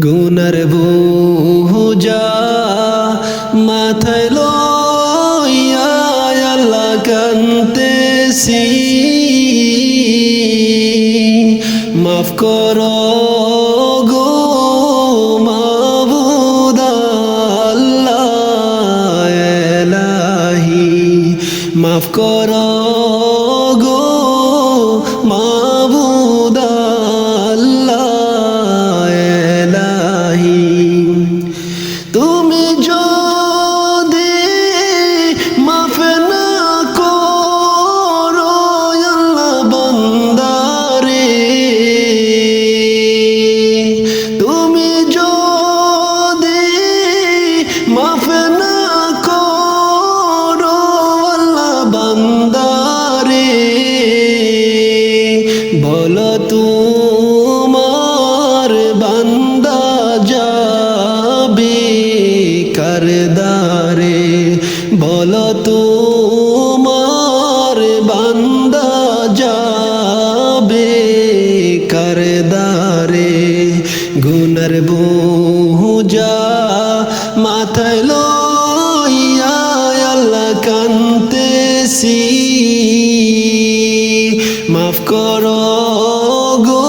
গুনার বোঝা মাফ করো গো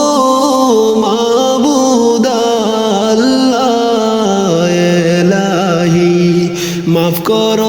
মাবুদাল্লাহি মাফ করো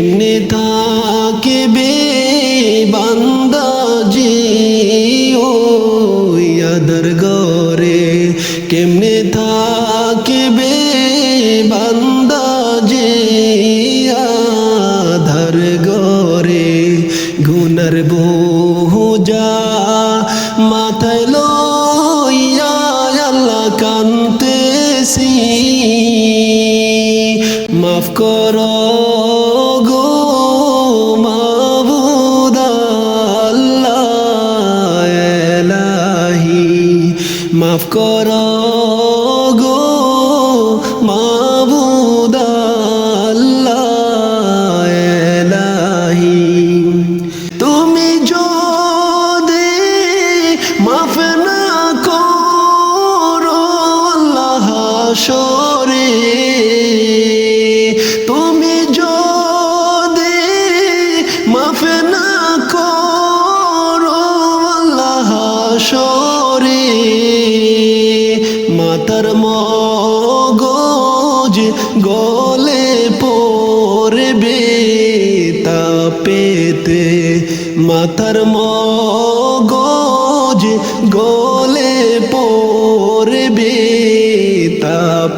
কেমনে থাকে বে বান্দাজি ও আদর গরে কেমনে থাকে বে বান্দাজি আধার গরে গুনার বহুজা মাথায় লইয়া আল্লাহ মাফ করো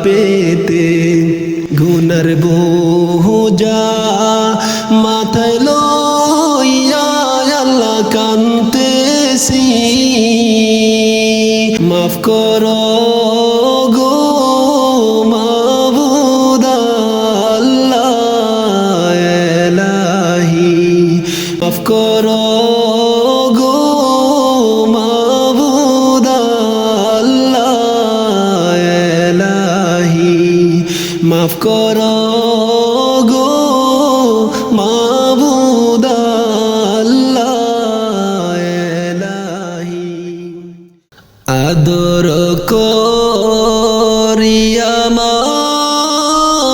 পেতে গুনার বো কর গো মাবুদাল্লাহি আদর করিয়া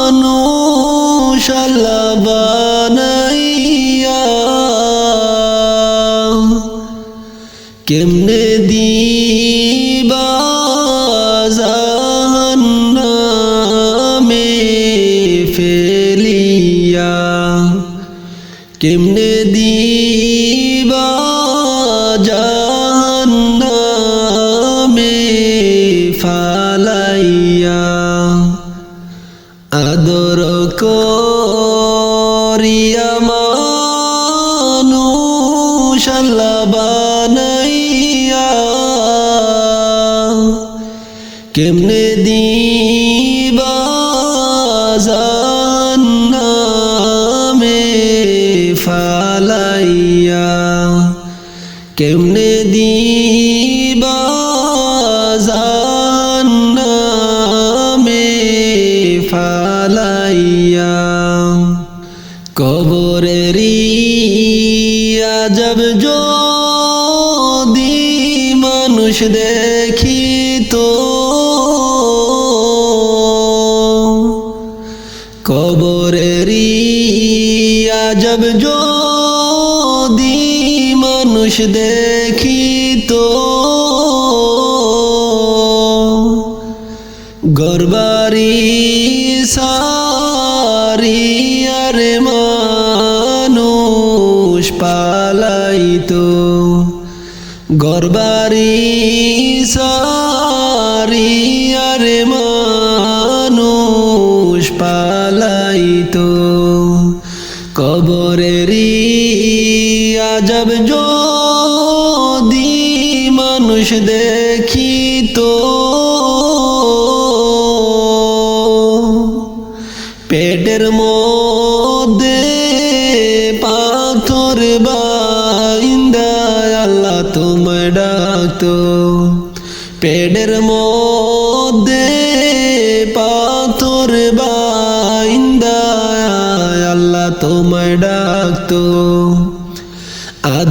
মানুষ আল্লাহ। আল্লাহ বানাইয়া কেমনে মানুষ তো। কবরেরি আজব যদি মানুষ দেখি গরবারি গরবারি সারি আর মানুষ পালাইতো। কবরেরি আজব যদি মানুষ দেখিতো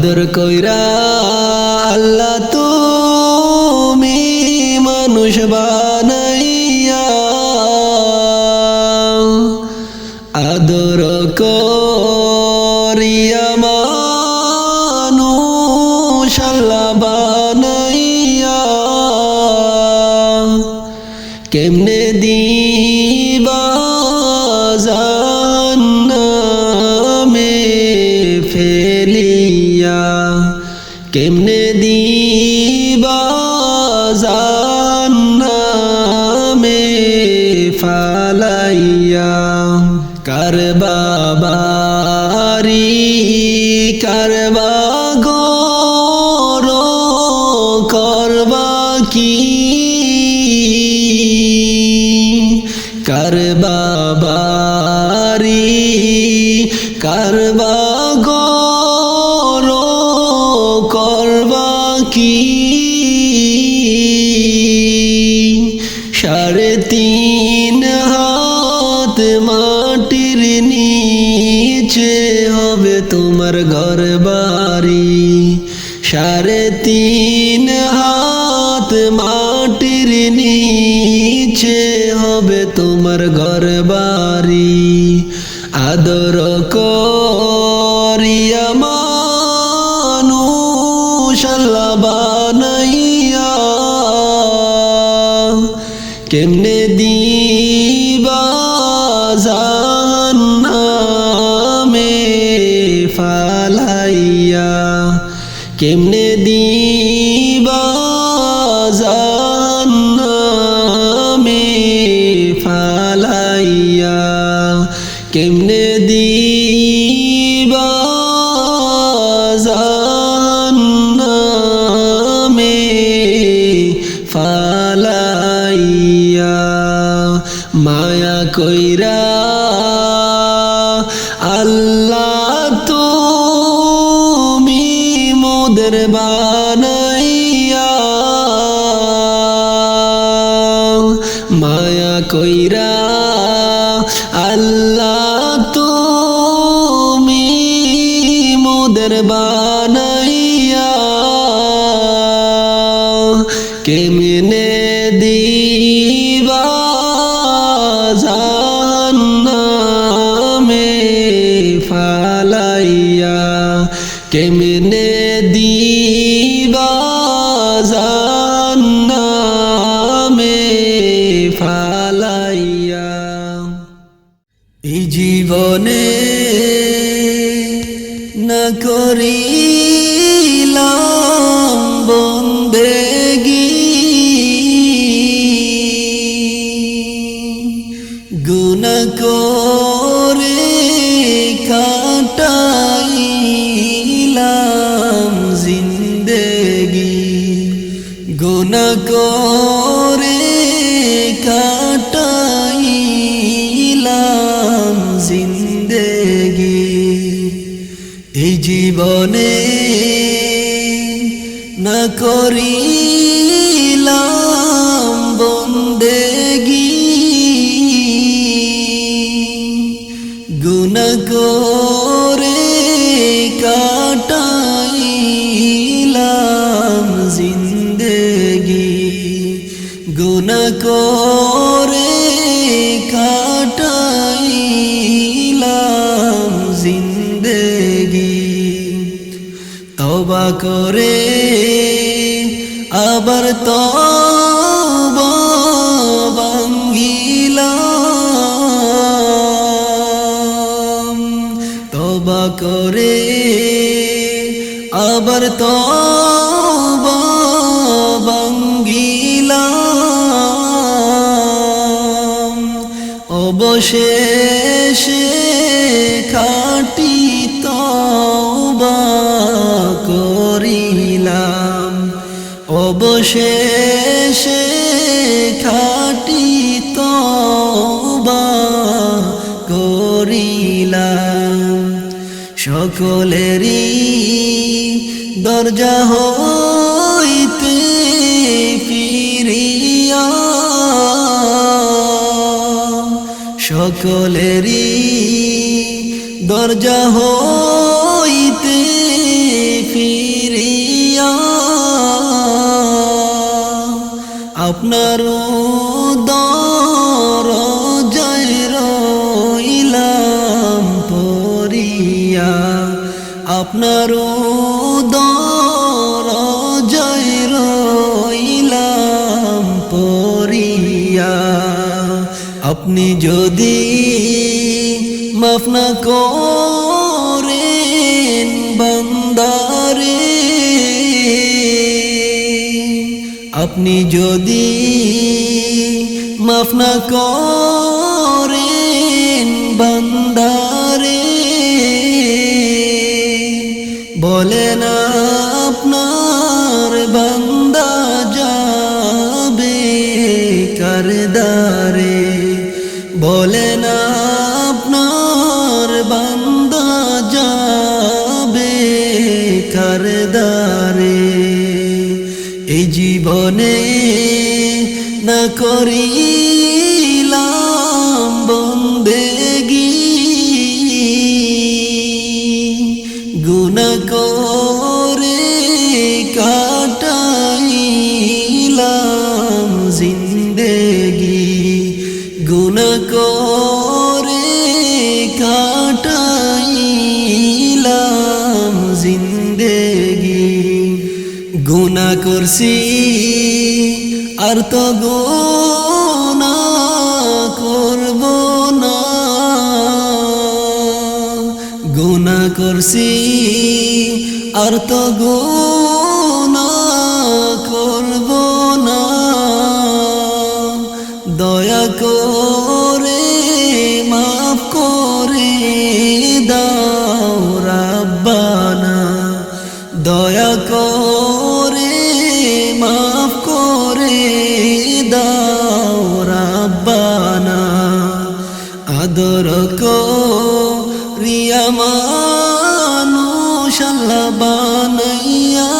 আদর কইরা আল্লাহ তুমি মানুষ বানাইয়া আদর করিয়া মানুষ আল্লাহ গর করবা কি সাড়ে তিন মাটির হবে তোমার ঘর বাড়ি সাড়ে তিন হাত মাটির নিচে হবে তোমার ঘর বাড়ি আদর করিয়া কেমনে দিবা জাহান্নামে ফালাইয়া? কেমনে দিবা মায়া কইরা আল্লাহ তুমি মোদের বানাইয়া কাটাইলাম জিন্দেগি। গুণ করে কাটাইলাম জিন্দেগি। তবা করে অবশেষে খাটি তবা করিলাম। অবশেষে খাটি তবা করিলাম। সকলেরই দরজা হইতে সকলেরই দরজা হইতে ফিরিয়া আপনার না করেন বান্দারে। বলেন আপনার বান্দা যাবে করদারে বলেন আপনার বান্দা যাবে করদারে এই জীবনে না করিলাম জিন্দেগি গুণা করছি আর তো গুণা করব না। করছি আর তো গুণা রিয়া মানুষ আল্লাহ বানাইয়া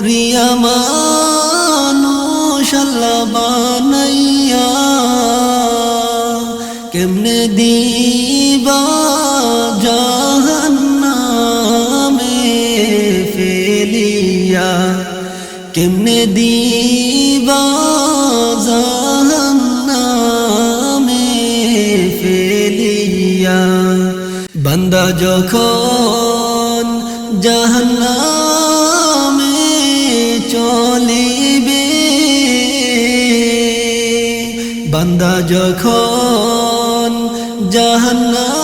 রিয়া মানুষ কেমনে দিবা জাহান্নামে ফেলিয়া? কেমনে দিবা যখন জাহান্নামে চলিবে বান্দা যখন জাহান্নামে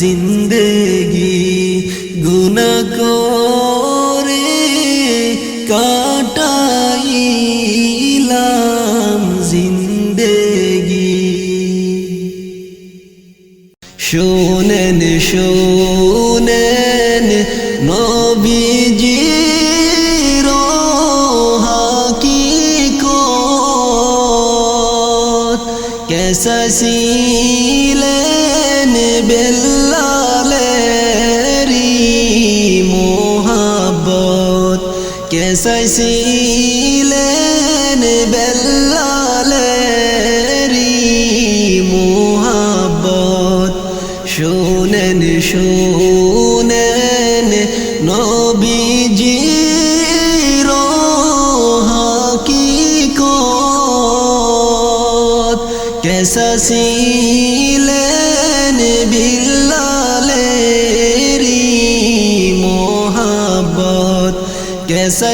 জিন্দেগি গুনা করে কাটাইলাম জিন্দেগি। শোনেন শোনেন নবীজি হাকি কত চাইছিলেন বেল্লালেরি মুহাব্বত। শুনেন শুনেন নবীজি কেসাসিলেন বিল কেসা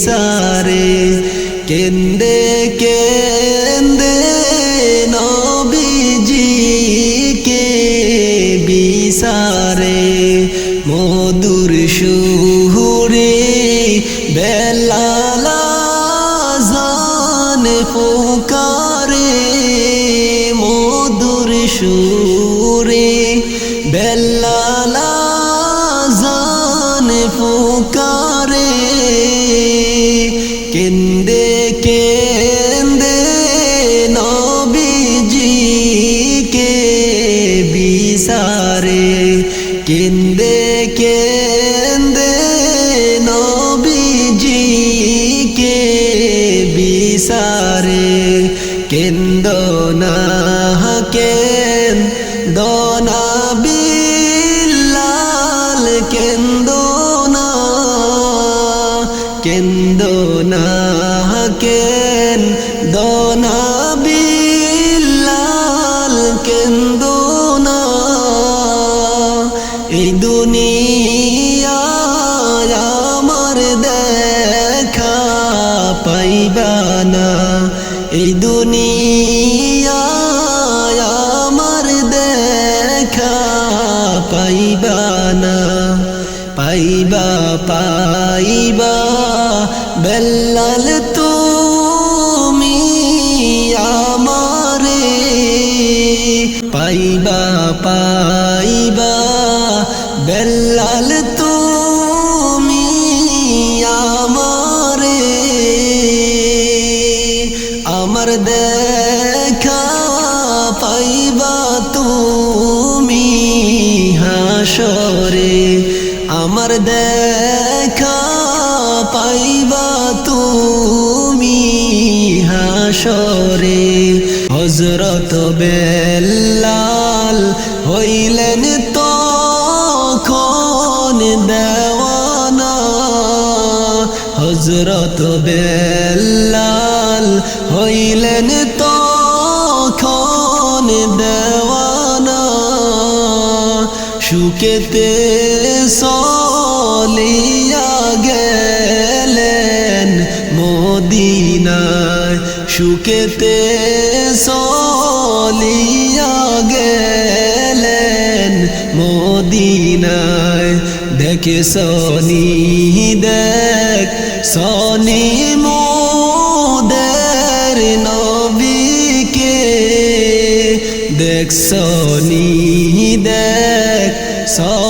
Jesus. কেন্দে এই দুনিয়া আমার দেখা পাইবা না পাইবা পাইবা। বেল্লাল তুমি আমারে পাইবা পাইবা। পাইবা তুমি হাসরে। হজরত বেল্লাল হইলেন তখন দেওয়ানা। হজরত বেল্লাল হইলেন তখন দেওয়ানা। সুকেতে সলিয়া সুকেতে সলিয়া গেলেন মদিনায়। দেখে সনি দেখ সনি মোদের নবীকে। দেখ সনি দেখ সনি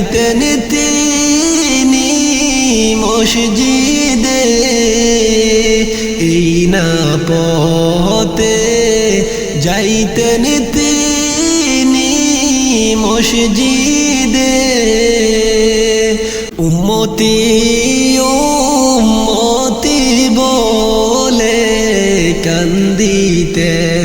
যাইতেন তিনি মসজিদে এই না পহতে যাইতেন তিনি মসজিদে। উম্মতি উম্মতি বলে কান্দিতেন